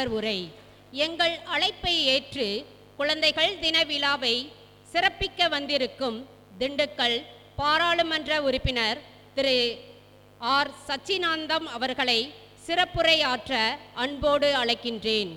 முதல்வர் உரை. எங்கள் அழைப்பை ஏற்று குழந்தைகள் தின விழாவை சிறப்பிக்க வந்திருக்கும் திண்டுக்கல் பாராளுமன்ற உறுப்பினர் திரு. ஆர். சச்சினாந்தம் அவர்களை சிறப்புரையாற்ற அன்போடு அழைக்கின்றேன்.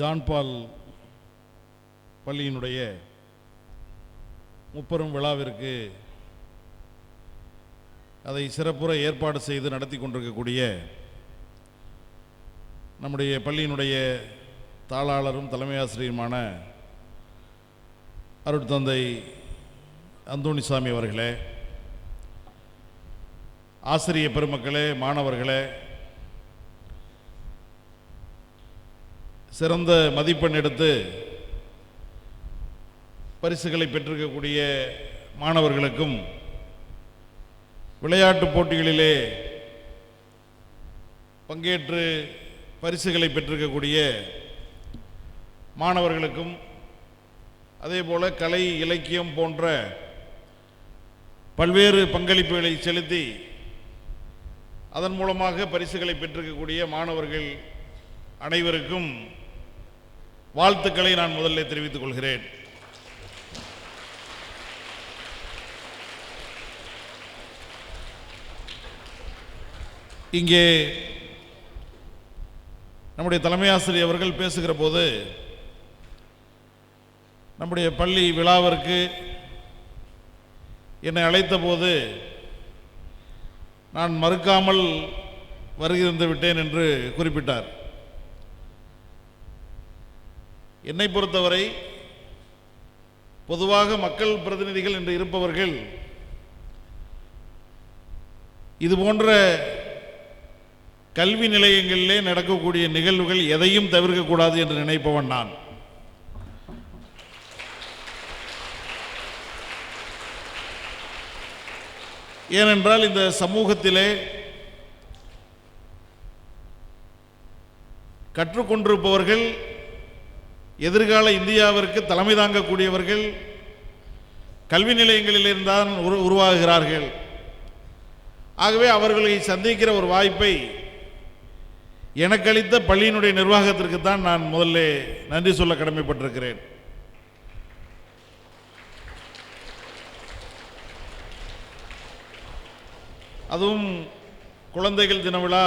ஜான்பால் பள்ளியினுடைய முப்பெரும் விழாவிற்கு அதை சிறப்புற ஏற்பாடு செய்து நடத்தி கொண்டிருக்கக்கூடிய நம்முடைய பள்ளியினுடைய தாளாளரும் தலைமை ஆசிரியருமான அருட்தந்தை அந்தோணிசாமி அவர்களே ஆசிரிய பெருமக்களே மாணவர்களே சிறந்த மதிப்பெண் எடுத்து பரிசுகளை பெற்றிருக்கக்கூடிய மாணவர்களுக்கும் விளையாட்டுப் போட்டிகளிலே பங்கேற்று பரிசுகளை பெற்றிருக்கக்கூடிய மாணவர்களுக்கும் அதேபோல கலை இலக்கியம் போன்ற பல்வேறு பங்களிப்புகளை செலுத்தி அதன் மூலமாக பரிசுகளை பெற்றிருக்கக்கூடிய மாணவர்கள் அனைவருக்கும் வாழ்த்துக்களை நான் முதல்ல தெரிவித்துக் கொள்கிறேன். இங்கே நம்முடைய தலைமை ஆசிரியர் அவர்கள் பேசுகிற போது நம்முடைய பள்ளி விழாவிற்கு என்னை அழைத்த போது நான் மறுக்காமல் வருகிறந்து விட்டேன் என்று குறிப்பிட்டார். என்னை பொறுத்தவரை பொதுவாக மக்கள் பிரதிநிதிகள் என்று இருப்பவர்கள் இது போன்ற கல்வி நிலையங்களிலே நடக்கக்கூடிய நிகழ்வுகள் எதையும் தவிர்க்கக்கூடாது என்று நினைப்பவன் நான். ஏனென்றால் இந்த சமூகத்திலே கற்றுக்கொண்டிருப்பவர்கள் எதிர்கால இந்தியாவிற்கு தலைமை தாங்கக்கூடியவர்கள் கல்வி நிலையங்களிலிருந்தான் உரு உருவாகுகிறார்கள் ஆகவே அவர்களை சந்திக்கிற ஒரு வாய்ப்பை எனக்களித்த பள்ளியினுடைய நிர்வாகத்திற்கு தான் நான் முதல்ல நன்றி சொல்ல கடமைப்பட்டிருக்கிறேன். அதுவும் குழந்தைகள் தின விழா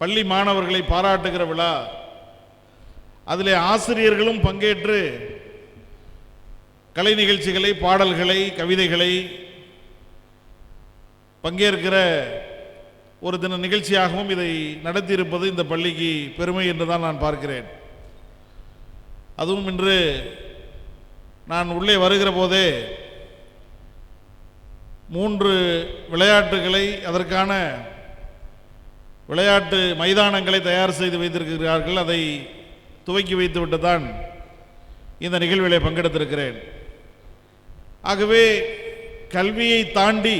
பள்ளி மாணவர்களை பாராட்டுகிற விழா அதில் ஆசிரியர்களும் பங்கேற்று கலை நிகழ்ச்சிகளை பாடல்களை கவிதைகளை பங்கேற்கிற ஒரு தின நிகழ்ச்சியாகவும் இதை நடத்தியிருப்பது இந்த பள்ளிக்கு பெருமை என்று தான் நான் பார்க்கிறேன். அதுவும் இன்று நான் உள்ளே வருகிற போதே மூன்று விளையாட்டுகளை அதற்கான விளையாட்டு மைதானங்களை தயார் செய்து வைத்திருக்கிறார்கள். அதை துவக்கி வைத்துவிட்டு தான் இந்த நிகழ்விலே பங்கெடுத்திருக்கிறேன். ஆகவே கல்வியை தாண்டி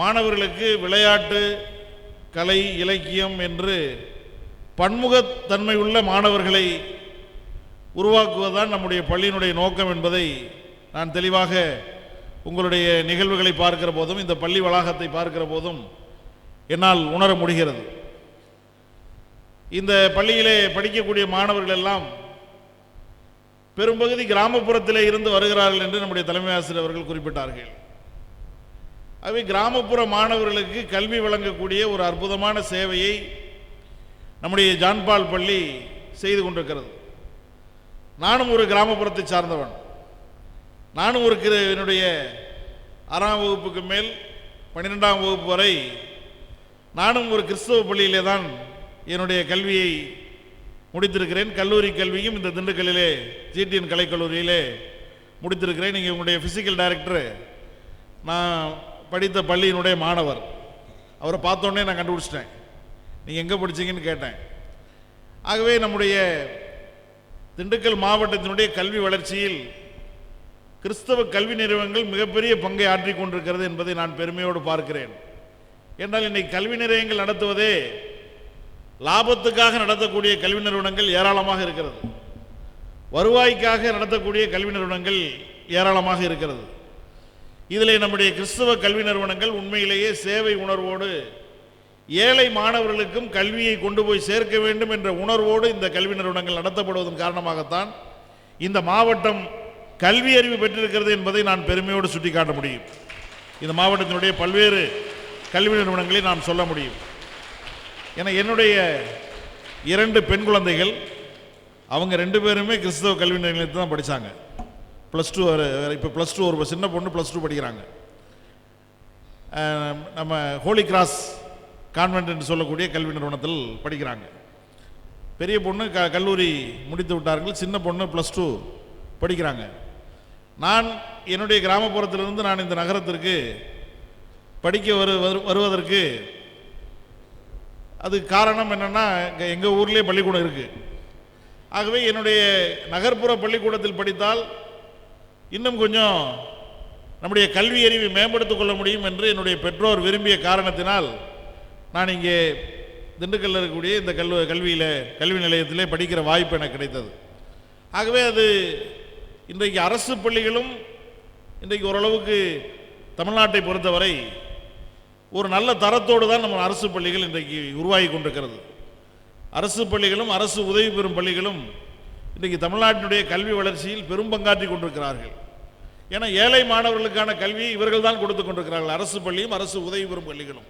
மாணவர்களுக்கு விளையாட்டு கலை இலக்கியம் என்று பன்முகத்தன்மை உள்ள மாணவர்களை உருவாக்குவதுதான் நம்முடைய பள்ளியினுடைய நோக்கம் என்பதை நான் தெளிவாக உங்களுடைய நிகழ்வுகளை பார்க்கிற போதும் இந்த பள்ளி வளாகத்தை பார்க்கிற போதும் என்னால் உணர முடிகிறது. இந்த பள்ளியிலே படிக்கக்கூடிய மாணவர்கள் எல்லாம் பெரும்பகுதி கிராமப்புறத்திலே இருந்து வருகிறார்கள் என்று நம்முடைய தலைமை ஆசிரியர் அவர்கள் குறிப்பிட்டார்கள். அவை கிராமப்புற மாணவர்களுக்கு கல்வி வழங்கக்கூடிய ஒரு அற்புதமான சேவையை நம்முடைய ஜான்பால் பள்ளி செய்து கொண்டிருக்கிறது. நானும் ஒரு கிராமப்புறத்தை சார்ந்தவன். நானும் ஒரு என்னுடைய ஆறாம் வகுப்புக்கு மேல் பன்னிரெண்டாம் வகுப்பு வரை நானும் ஒரு கிறிஸ்தவ பள்ளியிலே தான் என்னுடைய கல்வியை முடித்திருக்கிறேன். கல்லூரி கல்வியும் இந்த திண்டுக்கல்லிலே ஜிடிஎன் கலைக்கல்லூரியிலே முடித்திருக்கிறேன். நீங்கள் உங்களுடைய ஃபிசிக்கல் டைரக்டர் நான் படித்த பள்ளியினுடைய மாணவர். அவரை பார்த்தோன்னே நான் கண்டுபிடிச்சிட்டேன். நீங்கள் எங்கே படிச்சீங்கன்னு கேட்டேன். ஆகவே நம்முடைய திண்டுக்கல் மாவட்டத்தினுடைய கல்வி வளர்ச்சியில் கிறிஸ்தவ கல்வி நிறுவனங்கள் மிகப்பெரிய பங்கை ஆற்றிக் கொண்டிருக்கிறது என்பதை நான் பெருமையோடு பார்க்கிறேன். என்றால் இன்னைக்கு கல்வி நிலையங்கள் நடத்துவதே லாபத்துக்காக நடத்தக்கூடிய கல்வி நிறுவனங்கள் ஏராளமாக இருக்கிறது. வருவாய்க்காக நடத்தக்கூடிய கல்வி நிறுவனங்கள் ஏராளமாக இருக்கிறது. இதில் நம்முடைய கிறிஸ்தவ கல்வி நிறுவனங்கள் உண்மையிலேயே சேவை உணர்வோடு ஏழை மாணவர்களுக்கும் கல்வியை கொண்டு போய் சேர்க்க வேண்டும் என்ற உணர்வோடு இந்த கல்வி நிறுவனங்கள் நடத்தப்படுவதன் காரணமாகத்தான் இந்த மாவட்டம் கல்வி அறிவு பெற்றிருக்கிறது என்பதை நான் பெருமையோடு சுட்டிக்காட்ட முடியும். இந்த மாவட்டத்தினுடைய பல்வேறு கல்வி நிறுவனங்களை நான் சொல்ல முடியும். ஏன்னா என்னுடைய இரண்டு பெண் குழந்தைகள் அவங்க ரெண்டு பேருமே கிறிஸ்தவ கல்வி நிலையத்தில் தான் படித்தாங்க ப்ளஸ் டூ இப்போ ப்ளஸ் டூ ஒரு சின்ன பொண்ணு ப்ளஸ் டூ படிக்கிறாங்க. நம்ம ஹோலி கிராஸ் கான்வென்ட் என்று சொல்லக்கூடிய கல்வி நிறுவனத்தில் படிக்கிறாங்க. பெரிய பொண்ணு க கல்லூரி முடித்து விட்டார்கள் சின்ன பொண்ணு ப்ளஸ் டூ படிக்கிறாங்க. நான் என்னுடைய கிராமப்புறத்திலிருந்து நான் இந்த நகரத்திற்கு படிக்க வரு வரு- வருவதற்கு அது காரணம் என்னென்னா எங்கள் ஊர்லேயே பள்ளிக்கூடம் இருக்குது ஆகவே என்னுடைய நகர்ப்புற பள்ளிக்கூடத்தில் படித்தால் இன்னும் கொஞ்சம் நம்முடைய கல்வி அறிவை மேம்படுத்திக் கொள்ள முடியும் என்று என்னுடைய பெற்றோர் விரும்பிய காரணத்தினால் நான் இங்கே திண்டுக்கல்லில் இருக்கக்கூடிய இந்த கல்வ கல்வியில் கல்வி நிலையத்திலே படிக்கிற வாய்ப்பு எனக்கு கிடைத்தது. ஆகவே அது இன்றைக்கு அரசு பள்ளிகளும் இன்றைக்கு ஓரளவுக்கு தமிழ்நாட்டை பொறுத்தவரை ஒரு நல்ல தரத்தோடு தான் நம்ம அரசு பள்ளிகள் இன்றைக்கு உருவாகி கொண்டிருக்கிறது. அரசு பள்ளிகளும் அரசு உதவி பெறும் பள்ளிகளும் இன்றைக்கு தமிழ்நாட்டினுடைய கல்வி வளர்ச்சியில் பெரும் பங்காற்றி கொண்டிருக்கிறார்கள். ஏன்னா ஏழை மாணவர்களுக்கான கல்வியை இவர்கள் தான் கொடுத்து கொண்டிருக்கிறார்கள். அரசு பள்ளியும் அரசு உதவி பெறும் பள்ளிகளும்.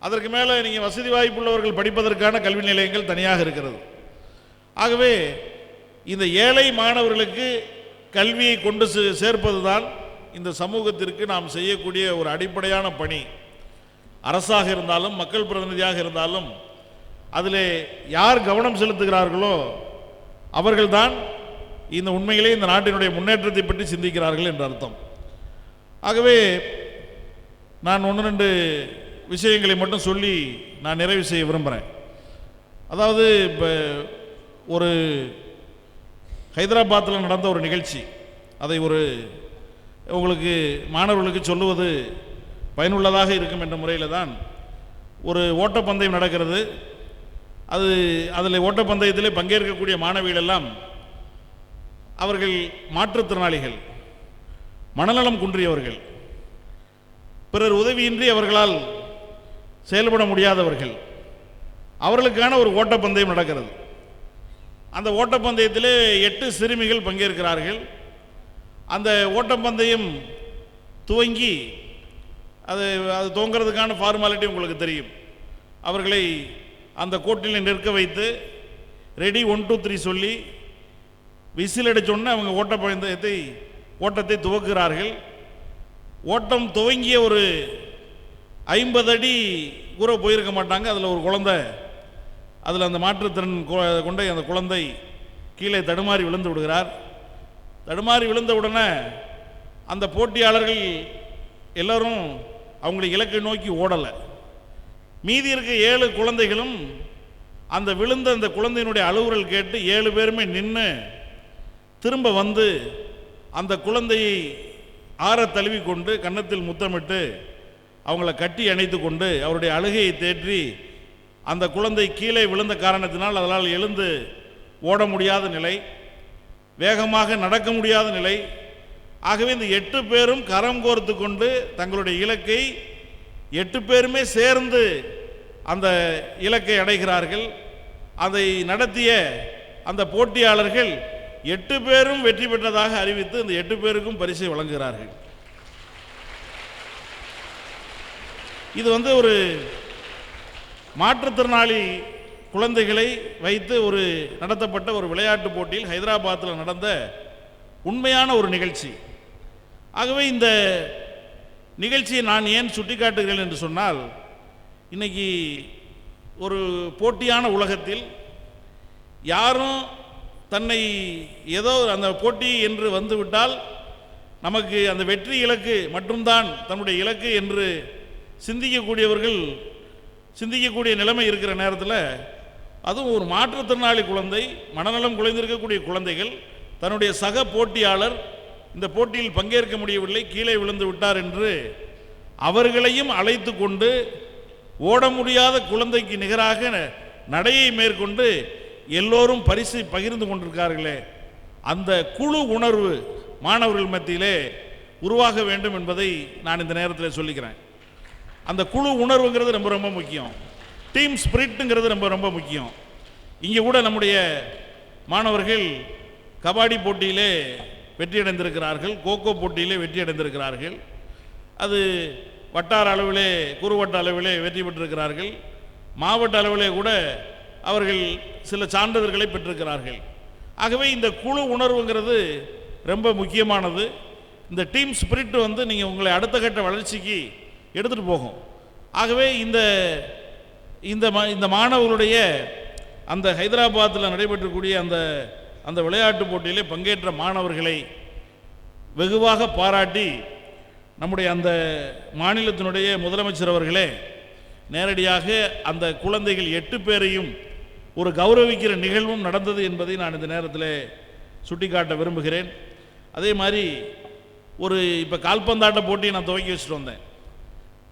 அதற்கு மேலே நீங்கள் வசதி வாய்ப்புள்ளவர்கள் படிப்பதற்கான கல்வி நிலையங்கள் தனியாக இருக்கிறது. ஆகவே இந்த ஏழை மாணவர்களுக்கு கல்வியை கொண்டு சே- சேர்ப்பதுதான் இந்த சமூகத்திற்கு நாம் செய்யக்கூடிய ஒரு அடிப்படையான பணி. அரசாக இருந்தாலும் மக்கள் பிரதிநிதியாக இருந்தாலும் அதில் யார் கவனம் செலுத்துகிறார்களோ அவர்கள்தான் இந்த உண்மையிலே இந்த நாட்டினுடைய முன்னேற்றத்தை பற்றி சிந்திக்கிறார்கள் என்ற அர்த்தம். ஆகவே நான் ஒன்று ரெண்டு விஷயங்களை மட்டும் சொல்லி நான் நிறைவு செய்ய விரும்புகிறேன் அதாவது இப்போ ஒரு ஹைதராபாத்தில் நடந்த ஒரு நிகழ்ச்சி. அதை ஒரு உங்களுக்கு மாணவர்களுக்கு சொல்லுவது பயனுள்ளதாக இருக்கும் என்ற முறையில் தான் ஒரு ஓட்டப்பந்தயம் நடக்கிறது. அது அதில் ஓட்டப்பந்தயத்திலே பங்கேற்கக்கூடிய மாணவிகள் எல்லாம் அவர்கள் மாற்றுத்திறனாளிகள் மனநலம் குன்றியவர்கள் பிறர் உதவியின்றி அவர்களால் செயல்பட முடியாதவர்கள். அவர்களுக்கான ஒரு ஓட்டப்பந்தயம் நடக்கிறது. அந்த ஓட்டப்பந்தயத்திலே எட்டு சிறுமிகள் பங்கேற்கிறார்கள். அந்த ஓட்டப்பந்தயம் துவங்கி அது அது துவங்கிறதுக்கான ஃபார்மாலிட்டி உங்களுக்கு தெரியும். அவர்களை அந்த கோட்டில் நிற்க வைத்து ரெடி ஒன் டூ த்ரீ சொல்லி விசில் அடித்தோடனே அவங்க ஓட்டப்பந்தயத்தை ஓட்டத்தை துவக்குகிறார்கள். ஓட்டம் துவங்கிய ஒரு ஐம்பது அடி கூட போயிருக்க மாட்டாங்க. அதில் ஒரு குழந்தை அதில் அந்த மாற்றுத்திறன் கொண்ட அந்த குழந்தை கீழே தடுமாறி விழுந்து விடுகிறார். தடுமாறி விழுந்த உடனே அந்த போட்டியாளர்கள் எல்லோரும் அவங்களை இலக்கை நோக்கி ஓடலை. மீதி இருக்க ஏழு குழந்தைகளும் அந்த விழுந்த அந்த குழந்தையினுடைய அழுகுரல் கேட்டு ஏழு பேருமே நின்று திரும்ப வந்து அந்த குழந்தையை ஆற தழுவி கொண்டு கன்னத்தில் முத்தமிட்டு அவங்கள கட்டி அணைத்து கொண்டு அவருடைய அழுகையை தேற்றி அந்த குழந்தை கீழே விழுந்த காரணத்தினால் அதனால் எழுந்து ஓட முடியாத நிலை வேகமாக நடக்க முடியாத நிலை ஆகவே இந்த எட்டு பேரும் கரம் கோர்த்து கொண்டு தங்களுடைய இலக்கை எட்டு பேருமே சேர்ந்து அந்த இலக்கை அடைகிறார்கள். அதை நடத்திய அந்த போட்டியாளர்கள் எட்டு பேரும் வெற்றி பெற்றதாக அறிவித்து இந்த எட்டு பேருக்கும் பரிசை வழங்குகிறார்கள். இது வந்து ஒரு மாற்றுத்திறனாளி குழந்தைகளை வைத்து ஒரு நடத்தப்பட்ட ஒரு விளையாட்டு போட்டியில் ஹைதராபாத்தில் நடந்த உண்மையான ஒரு நிகழ்ச்சி. ஆகவே இந்த நிகழ்ச்சியை நான் ஏன் சுட்டிக்காட்டுகிறேன் என்று சொன்னால் இன்றைக்கி ஒரு போட்டியான உலகத்தில் யாரும் தன்னை ஏதோ அந்த போட்டி என்று வந்துவிட்டால் நமக்கு அந்த வெற்றி இலக்கு மட்டும்தான் தன்னுடைய இலக்கு என்று சிந்திக்கக்கூடியவர்கள் சிந்திக்கக்கூடிய நிலைமை இருக்கிற நேரத்தில் அதுவும் ஒரு மாற்றுத்திறனாளி குழந்தை மனநலம் குலைந்திருக்கக்கூடிய குழந்தைகள் தன்னுடைய சக போட்டியாளர் இந்த போட்டியில் பங்கேற்க முடியவில்லை கீழே விழுந்து விட்டார் என்று அவர்களையும் அழைத்து கொண்டு ஓட முடியாத குழந்தைக்கு நிகராக நடையை மேற்கொண்டு எல்லோரும் பரிசு பகிர்ந்து கொண்டிருக்கார்களே. அந்த குழு உணர்வு மாணவர்கள் மத்தியிலே உருவாக வேண்டும் என்பதை நான் இந்த நேரத்தில் சொல்லிக்கிறேன். அந்த குழு உணர்வுங்கிறது ரொம்ப ரொம்ப முக்கியம். டீம் ஸ்பிரிட்டுங்கிறது ரொம்ப ரொம்ப முக்கியம். இங்கே கூட நம்முடைய மாணவர்கள் கபாடி போட்டியிலே வெற்றியடைந்திருக்கிறார்கள். கோகோ போட்டியிலே வெற்றியடைந்திருக்கிறார்கள். அது வட்டார அளவிலே குறுவட்ட அளவிலே வெற்றி பெற்றிருக்கிறார்கள். மாவட்ட அளவிலே கூட அவர்கள் சில சான்றிதழ்களை பெற்றிருக்கிறார்கள். ஆகவே இந்த குழு உணர்வுங்கிறது ரொம்ப முக்கியமானது. இந்த டீம் ஸ்பிரிட் வந்து நீங்கள் உங்களை அடுத்த கட்ட வளர்ச்சிக்கு எடுத்துகிட்டு போகும். ஆகவே இந்த இந்த மா இந்த மாணவர்களுடைய அந்த ஹைதராபாத்தில் நடைபெற்றக்கூடிய அந்த அந்த விளையாட்டு போட்டியிலே பங்கேற்ற மாணவர்களை வெகுவாக பாராட்டி நம்முடைய அந்த மாநிலத்தினுடைய முதலமைச்சர் அவர்களே நேரடியாக அந்த குழந்தைகள் எட்டு பேரையும் ஒரு கௌரவிக்கிற நிகழ்வும் நடந்தது என்பதை நான் இந்த நேரத்தில் சுட்டிக்காட்ட விரும்புகிறேன். அதே மாதிரி ஒரு இப்போ கால்பந்தாட்ட போட்டியை நான் துவக்கி வச்சுட்டு வந்தேன்.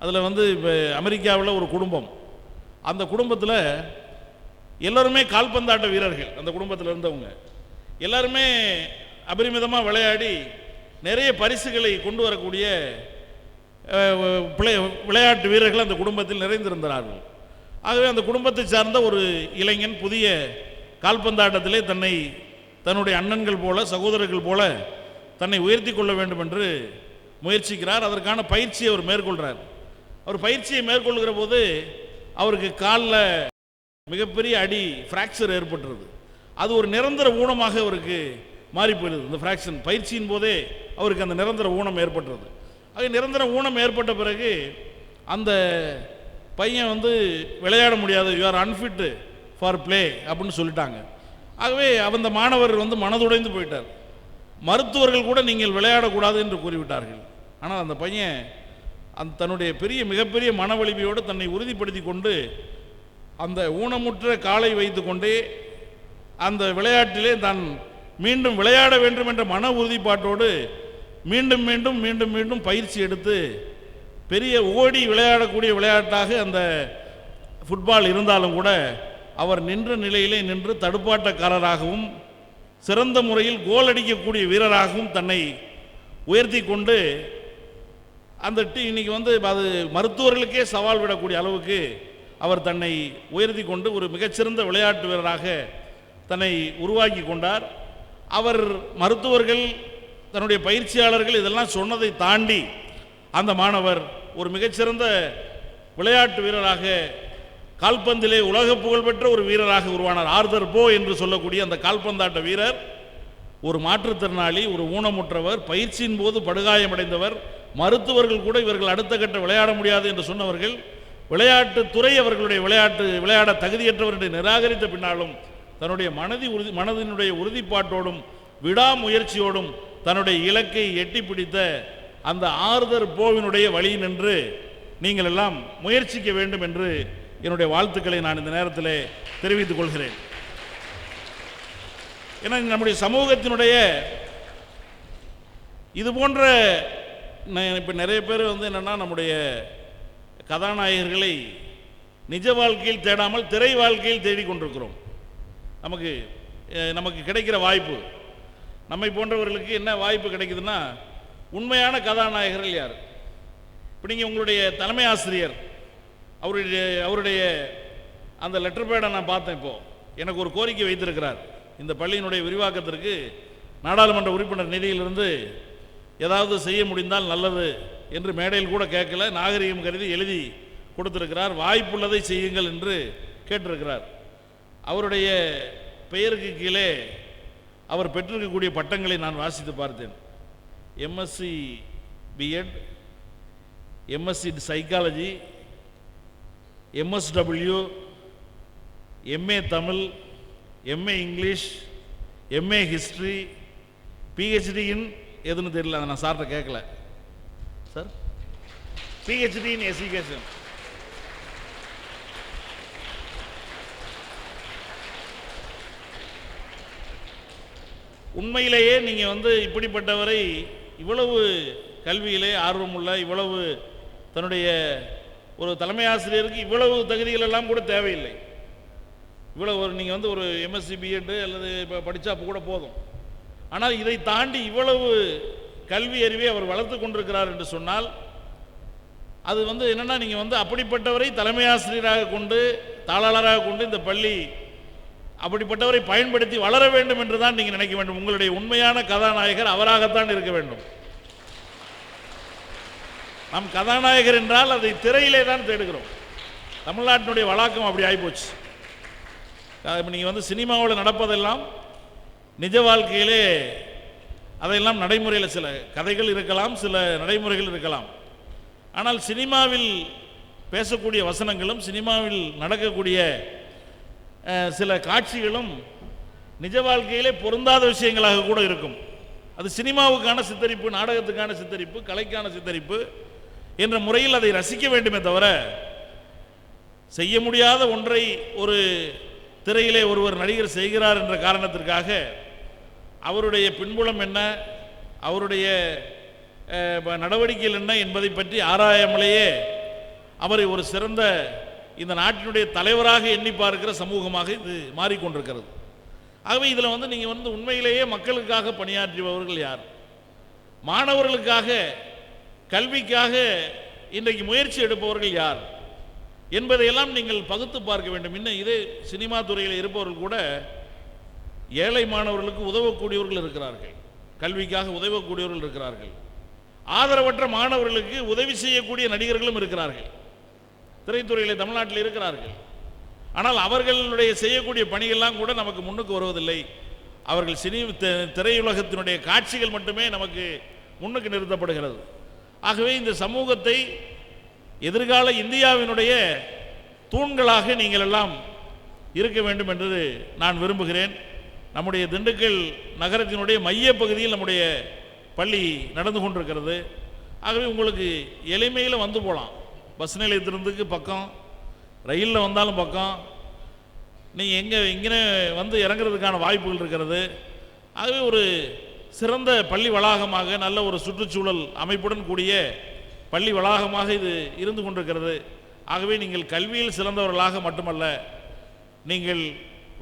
அதில் வந்து இப்போ அமெரிக்காவில் ஒரு குடும்பம். அந்த குடும்பத்தில் எல்லோருமே கால்பந்தாட்ட வீரர்கள் அந்த குடும்பத்தில் இருந்தவங்க. எல்லாருமே அபரிமிதமாக விளையாடி நிறைய பரிசுகளை கொண்டு வரக்கூடிய விளையாட்டு வீரர்கள் அந்த குடும்பத்தில் நிறைந்திருந்தார்கள். ஆகவே அந்த குடும்பத்தை சார்ந்த ஒரு இளைஞன் புதிய கால்பந்தாட்டத்திலே தன்னை தன்னுடைய அண்ணன்கள் போல சகோதரர்கள் போல தன்னை உயர்த்தி கொள்ள வேண்டும் என்று முயற்சிக்கிறார். அதற்கான பயிற்சியை அவர் மேற்கொள்கிறார் அவர் பயிற்சியை மேற்கொள்கிற போது அவருக்கு காலில் மிகப்பெரிய அடி ஃப்ராக்சர் ஏற்பட்டுருது. அது ஒரு நிரந்தர ஊனமாக அவருக்கு மாறி போயிடுது. இந்த ஃப்ராக்ஷன் பயிற்சியின் போதே அவருக்கு அந்த நிரந்தர ஊனம் ஏற்பட்டுறது அது நிரந்தர ஊனம் ஏற்பட்ட பிறகு அந்த பையன் வந்து விளையாட முடியாது. You are unfit for play அப்படின்னு சொல்லிட்டாங்க. ஆகவே அந்த மாணவர் வந்து மனதுடைந்து போயிட்டார். மருத்துவர்கள் கூட நீங்கள் விளையாடக்கூடாது என்று கூறிவிட்டார்கள். ஆனால் அந்த பையன் அந்த தன்னுடைய பெரிய மிகப்பெரிய மன வலிமையோடு தன்னை உறுதிப்படுத்தி கொண்டு அந்த ஊனமுற்ற காலை வைத்துக்கொண்டே அந்த விளையாட்டிலே தான் மீண்டும் விளையாட வேண்டும் என்ற மன உறுதிப்பாட்டோடு மீண்டும் மீண்டும் மீண்டும் மீண்டும் பயிற்சி எடுத்து பெரிய ஓடி விளையாடக்கூடிய விளையாட்டாக அந்த ஃபுட்பால் இருந்தாலும் கூட அவர் நின்ற நிலையிலே நின்று தடுப்பாட்டக்காரராகவும் சிறந்த முறையில் கோல் அடிக்கக்கூடிய வீரராகவும் தன்னை உயர்த்தி கொண்டு அந்த டீ இன்னைக்கு வந்து அது மருத்துவர்களுக்கே சவால் விடக்கூடிய அளவுக்கு அவர் தன்னை உயர்த்தி கொண்டு ஒரு மிகச்சிறந்த விளையாட்டு வீரராக தன்னை உருவாக்கி கொண்டார். அவர் மருத்துவர்கள் தன்னுடைய பயிற்சியாளர்கள் இதெல்லாம் சொன்னதை தாண்டி அந்த மாணவர் ஒரு மிகச்சிறந்த விளையாட்டு வீரராக கால்பந்திலே உலக புகழ்பெற்ற ஒரு வீரராக உருவானார். ஆர்தர் போ என்று சொல்லக்கூடிய அந்த கால்பந்தாட்ட வீரர் ஒரு மாற்றுத்திறனாளி ஒரு ஊனமுற்றவர் பயிற்சியின் போது படுகாயமடைந்தவர் மருத்துவர்கள் கூட இவர்கள் அடுத்த கட்ட விளையாட முடியாது என்று சொன்னவர்கள் விளையாட்டு துறை அவர்களுடைய விளையாட்டு விளையாட தகுதியற்றவர் என்று நிராகரித்த பின்னாலும் தன்னுடைய மனதி உறுதி மனதினுடைய உறுதிப்பாட்டோடும் விடாமுயற்சியோடும் தன்னுடைய இலக்கை எட்டி பிடித்த அந்த ஆறுதர் போவினுடைய வழி நின்று நீங்கள் எல்லாம் முயற்சிக்க வேண்டும் என்று என்னுடைய வாழ்த்துக்களை நான் இந்த நேரத்தில் தெரிவித்துக் கொள்கிறேன். ஏன்னா நம்முடைய சமூகத்தினுடைய இது போன்ற இப்போ நிறைய பேர் வந்து என்னென்னா நம்முடைய கதாநாயகர்களை நிஜ வாழ்க்கையில் தேடாமல் திரை வாழ்க்கையில் தேடிக்கொண்டிருக்கிறோம். நமக்கு நமக்கு கிடைக்கிற வாய்ப்பு. நம்மை போன்றவர்களுக்கு என்ன வாய்ப்பு கிடைக்குதுன்னா உண்மையான கதாநாயகர்கள் யார்? இப்போ நீங்கள் உங்களுடைய தலைமை ஆசிரியர் அவருடைய அவருடைய அந்த லெட்டர் பேடை நான் பார்த்தேன் இப்போ. எனக்கு ஒரு கோரிக்கை வைத்திருக்கிறார். இந்த பள்ளியினுடைய விரிவாக்கத்திற்கு நாடாளுமன்ற உறுப்பினர் நிதியிலிருந்து ஏதாவது செய்ய முடிந்தால் நல்லது என்று மேடையில் கூட கேட்கல. நாகரிகம் கருதி எழுதி கொடுத்திருக்கிறார். வாய்ப்புள்ளதை செய்யுங்கள் என்று கேட்டிருக்கிறார். அவருடைய பெயருக்கு கீழே அவர் பெற்றிருக்கக்கூடிய பட்டங்களை நான் வாசித்து பார்த்தேன். MSc BEd MSc psychology MSW MA Tamil MA English MA history PhD in எதுன்னு தெரியல அதை நான் சார்கிட்ட கேட்கல. சார் பிஹெச்டி இன் எஜுகேஷன் உண்மையிலேயே நீங்கள் வந்து இப்படிப்பட்டவரை இவ்வளவு கல்வியிலே ஆர்வமுள்ள இவ்வளவு தன்னுடைய ஒரு தலைமை ஆசிரியருக்கு இவ்வளவு தகுதிகள் எல்லாம் கூட தேவையில்லை. இவ்வளவு ஒரு நீங்கள் வந்து ஒரு எம்எஸ்சி பிஎட்டு அல்லது இப்போ படித்தா கூட போதும். ஆனால் இதை தாண்டி இவ்வளவு கல்வி அறிவை அவர் வளர்த்து கொண்டிருக்கிறார் என்று சொன்னால் அது வந்து என்னென்னா நீங்கள் வந்து அப்படிப்பட்டவரை தலைமை ஆசிரியராக கொண்டு தாளாளராக கொண்டு இந்த பள்ளி அப்படிப்பட்டவரை பயன்படுத்தி வளர வேண்டும் என்று தான் நீங்கள் நினைக்க வேண்டும். உங்களுடைய உண்மையான கதாநாயகர் அவராகத்தான் இருக்க வேண்டும். நம் கதாநாயகர் என்றால் அதை திரையிலே தான் தேடுகிறோம். தமிழ்நாட்டினுடைய வழக்கம் அப்படி ஆகிப்போச்சு இப்போ நீங்கள் வந்து சினிமாவில் நடப்பதெல்லாம் நிஜ வாழ்க்கையிலே அதையெல்லாம் நடைமுறையில் சில கதைகள் இருக்கலாம் சில நடைமுறைகள் இருக்கலாம். ஆனால் சினிமாவில் பேசக்கூடிய வசனங்களும் சினிமாவில் நடக்கக்கூடிய சில காட்சிகளும் நிஜ வாழ்க்கையிலே பொருந்தாத விஷயங்களாக கூட இருக்கும். அது சினிமாவுக்கான சித்தரிப்பு நாடகத்துக்கான சித்தரிப்பு கலைக்கான சித்தரிப்பு என்ற முறையில் அதை ரசிக்க வேண்டுமே தவிர செய்ய முடியாத ஒன்றை ஒரு திரையிலே ஒருவர் நடிகர் செய்கிறார் என்ற காரணத்திற்காக அவருடைய பின்புலம் என்ன அவருடைய நடவடிக்கைகள் என்ன என்பதை பற்றி ஆராயாமலேயே அவரை ஒரு சிறந்த இந்த நாட்டினுடைய தலைவராக எண்ணி பார்க்கிற சமூகமாக இது மாறிக்கொண்டிருக்கிறது. ஆகவே இதில் வந்து நீங்கள் வந்து உண்மையிலேயே மக்களுக்காக பணியாற்றியவர்கள் யார்? மாணவர்களுக்காக கல்விக்காக இன்றைக்கு முயற்சி எடுப்பவர்கள் யார்? என்பதையெல்லாம் நீங்கள் பகுத்து பார்க்க வேண்டும். இன்னும் இதே சினிமா துறையில் இருப்பவர்கள் கூட ஏழை மாணவர்களுக்கு உதவக்கூடியவர்கள் இருக்கிறார்கள். கல்விக்காக உதவக்கூடியவர்கள் இருக்கிறார்கள். ஆதரவற்ற மாணவர்களுக்கு உதவி செய்யக்கூடிய நடிகர்களும் இருக்கிறார்கள். திரைத்துறையில் தமிழ்நாட்டில் இருக்கிறார்கள். ஆனால் அவர்களுடைய செய்யக்கூடிய பணிகள்லாம் கூட நமக்கு முன்னுக்கு வருவதில்லை. அவர்கள் சினி திரையுலகத்தினுடைய காட்சிகள் மட்டுமே நமக்கு முன்னுக்கு நிறுத்தப்படுகிறது. ஆகவே இந்த சமூகத்தை எதிர்கால இந்தியாவினுடைய தூண்களாக நீங்கள் எல்லாம் இருக்க வேண்டும் என்று நான் விரும்புகிறேன். நம்முடைய திண்டுக்கல் நகரத்தினுடைய மைய பகுதியில் நம்முடைய பள்ளி நடந்து கொண்டிருக்கிறது. ஆகவே உங்களுக்கு எளிமையில் வந்து போகலாம் பஸ் நிலையத்திலிருந்துக்கு பக்கம் ரயிலில் வந்தாலும் பக்கம். நீங்கள் எங்கே இங்கே வந்து இறங்குறதுக்கான வாய்ப்புகள் இருக்கிறது. ஆகவே ஒரு சிறந்த பள்ளி வளாகமாக நல்ல ஒரு சுற்றுச்சூழல் அமைப்புடன் கூடிய பள்ளி வளாகமாக இது இருந்து கொண்டிருக்கிறது. ஆகவே நீங்கள் கல்வியில் சிறந்தவர்களாக மட்டுமல்ல நீங்கள்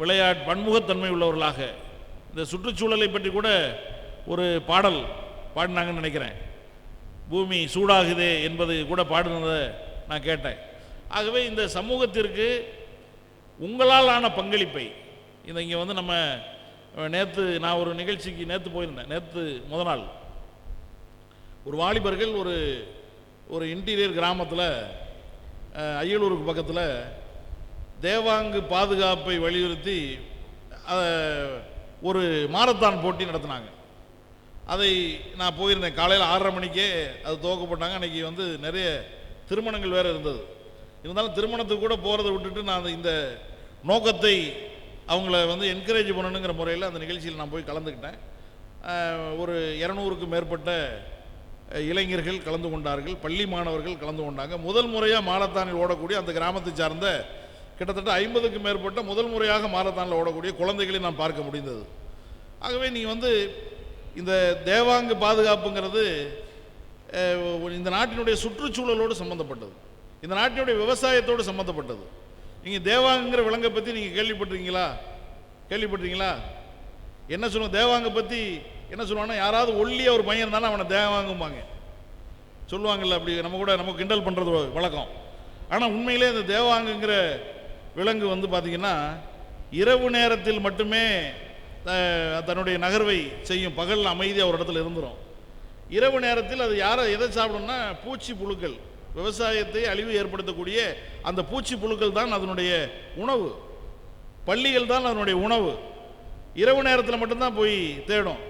விளையாட் பன்முகத்தன்மை உள்ளவர்களாக. இந்த சுற்றுச்சூழலை பற்றி கூட ஒரு பாடல் பாடினாங்கன்னு நினைக்கிறேன். பூமி சூடாகுதே என்பது கூட பாடுனதை நான் கேட்டேன். ஆகவே இந்த சமூகத்திற்கு உங்களால் ஆன பங்களிப்பை இந்த இங்கே வந்து நம்ம நேற்று நான் ஒரு நிகழ்ச்சிக்கு நேற்று போயிருந்தேன். நேற்று முத நாள். ஒரு வாலிபர்கள் ஒரு ஒரு இன்டீரியர் கிராமத்தில் அய்யலூருக்கு பக்கத்தில் தேவாங்கு பாதுகாப்பை வலியுறுத்தி ஒரு மாரத்தான் போட்டி நடத்தினாங்க. அதை நான் போயிருந்தேன். காலையில் ஆறரை மணிக்கே அது துவக்கப்பட்டாங்க. அன்றைக்கி வந்து நிறைய திருமணங்கள் வேறு இருந்தது. இருந்தாலும் திருமணத்துக்கு கூட போகிறத விட்டுட்டு நான் இந்த நோக்கத்தை அவங்கள வந்து என்கரேஜ் பண்ணணுங்கிற முறையில் அந்த நிகழ்ச்சியில் நான் போய் கலந்துக்கிட்டேன். ஒரு இரநூறுக்கும் மேற்பட்ட இளைஞர்கள் கலந்து கொண்டார்கள் பள்ளி மாணவர்கள் கலந்து கொண்டாங்க. முதல் முறையாக மாரத்தானில் ஓடக்கூடிய அந்த கிராமத்தை சார்ந்த கிட்டத்தட்ட ஐம்பதுக்கும் மேற்பட்ட முதல் முறையாக மாரத்தானில் ஓடக்கூடிய குழந்தைகளை நான் பார்க்க முடிந்தது. ஆகவே நீங்கள் வந்து இந்த தேவாங்கு பாதுகாப்புங்கிறது இந்த நாட்டினுடைய சுற்றுச்சூழலோடு சம்பந்தப்பட்டது. இந்த நாட்டினுடைய விவசாயத்தோடு சம்பந்தப்பட்டது. நீங்கள் தேவாங்கிற விலங்கை பற்றி நீங்கள் கேள்விப்பட்டிருக்கீங்களா? கேள்விப்பட்டிருக்கீங்களா? என்ன சொல்லுவோம் தேவாங்க பற்றி என்ன சொல்லுவாங்கன்னா யாராவது ஒல்லியா ஒரு பையன் இருந்தாலும் அவனை தேவாங்கும்பாங்க சொல்லுவாங்கல்ல அப்படி நம்ம கூட நம்ம கிண்டல் பண்ணுறது வழக்கம். ஆனால் உண்மையிலே இந்த தேவாங்குங்கிற விலங்கு வந்து பார்த்திங்கன்னா இரவு நேரத்தில் மட்டுமே தன்னுடைய நகர்வை செய்யும் பகலில் அமைதியாக ஒரு இடத்துல இருந்துடும் இரவு நேரத்தில் அது யாரை எதை சாப்பிடும்னா பூச்சி புழுக்கள். விவசாயத்தை அழிவு ஏற்படுத்தக்கூடிய அந்த பூச்சி புழுக்கள் தான் அதனுடைய உணவு. பள்ளிகள் தான் அதனுடைய உணவு. இரவு நேரத்தில் மட்டும்தான் போய் தேடும்.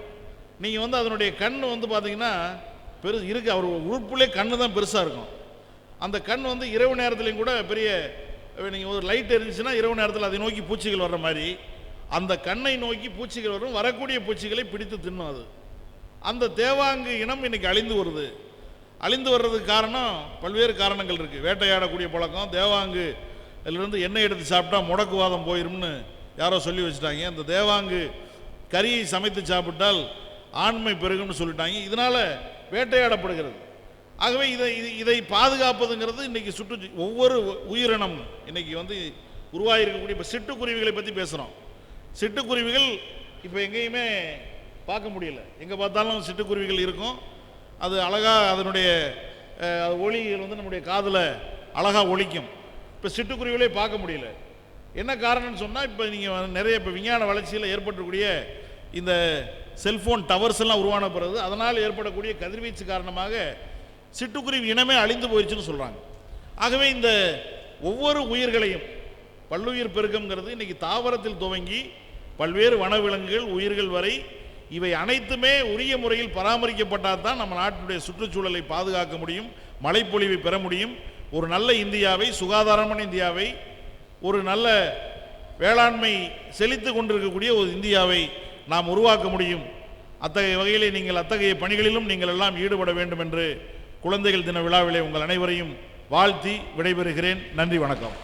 நீங்கள் வந்து அதனுடைய கண் வந்து பார்த்தீங்கன்னா பெரு இருக்குது அவர் உறுப்புலே கண் தான் பெருசாக இருக்கும். அந்த கண் வந்து இரவு நேரத்துலையும் கூட பெரிய நீங்கள் ஒரு லைட் இருந்துச்சுன்னா இரவு நேரத்தில் அதை நோக்கி பூச்சிகள் வர்ற மாதிரி அந்த கண்ணை நோக்கி பூச்சிகள் வரும். வரக்கூடிய பூச்சிகளை பிடித்து தின்னும் அது. அந்த தேவாங்கு இனம் இன்னைக்கு அழிந்து வருது. அழிந்து வர்றதுக்கு காரணம் பல்வேறு காரணங்கள் இருக்குது வேட்டையாடக்கூடிய பழக்கம் தேவாங்கு இதிலிருந்து எண்ணெய் எடுத்து சாப்பிட்டா முடக்குவாதம் போயிரும்னு யாரோ சொல்லி வச்சுட்டாங்க. அந்த தேவாங்கு கறியை சமைத்து சாப்பிட்டால் ஆண்மை பெருகும்னு சொல்லிட்டாங்க. இதனால் வேட்டையாடப்படுகிறது. ஆகவே இதை இது- இதை பாதுகாப்பதுங்கிறது இன்னைக்கு சுற்று ஒவ்வொரு உயிரினம் இன்னைக்கு வந்து உருவாகிருக்கக்கூடிய இப்போ சிட்டுக்குருவிகளை பற்றி பேசுகிறோம் சிட்டுக்குருவிகள் இப்போ எங்கேயுமே பார்க்க முடியல. எங்கே பார்த்தாலும் சிட்டுக்குருவிகள் இருக்கும். அது அழகாக அதனுடைய ஒளிகள் வந்து நம்முடைய காதில் அழகாக ஒழிக்கும் இப்போ சிட்டுக்குருவிகளே பார்க்க முடியல. என்ன காரணம்னு சொன்னால் இப்போ நீங்கள் நிறைய இப்போ விஞ்ஞான வளர்ச்சியில் ஏற்பட்டக்கூடிய இந்த செல்ஃபோன் டவர்ஸ் எல்லாம் உருவான பிறகு அதனால் ஏற்படக்கூடிய கதிர்வீச்சு காரணமாக சிட்டுக்குருவி இனமே அழிந்து போயிடுச்சுன்னு சொல்கிறாங்க ஆகவே இந்த ஒவ்வொரு உயிர்களையும் பல்லுயிர் பெருக்கம்ங்கிறது இன்றைக்கி தாவரத்தில் துவங்கி பல்வேறு வனவிலங்குகள் உயிர்கள் வரை இவை அனைத்துமே உரிய முறையில் பராமரிக்கப்பட்டால் தான் நம்ம நாட்டினுடைய சுற்றுச்சூழலை பாதுகாக்க முடியும் மழைப்பொழிவை பெற முடியும். ஒரு நல்ல இந்தியாவை சுகாதாரமான இந்தியாவை ஒரு நல்ல வேளாண்மை செழித்து கொண்டிருக்கக்கூடிய ஒரு இந்தியாவை நாம் உருவாக்க முடியும். அத்தகைய வகையிலே நீங்கள் அத்தகைய பணிகளிலும் நீங்கள் எல்லாம் ஈடுபட வேண்டும் என்று குழந்தைகள் தின விழாவிலே உங்கள் அனைவரையும் வாழ்த்தி விடைபெறுகிறேன். நன்றி வணக்கம்.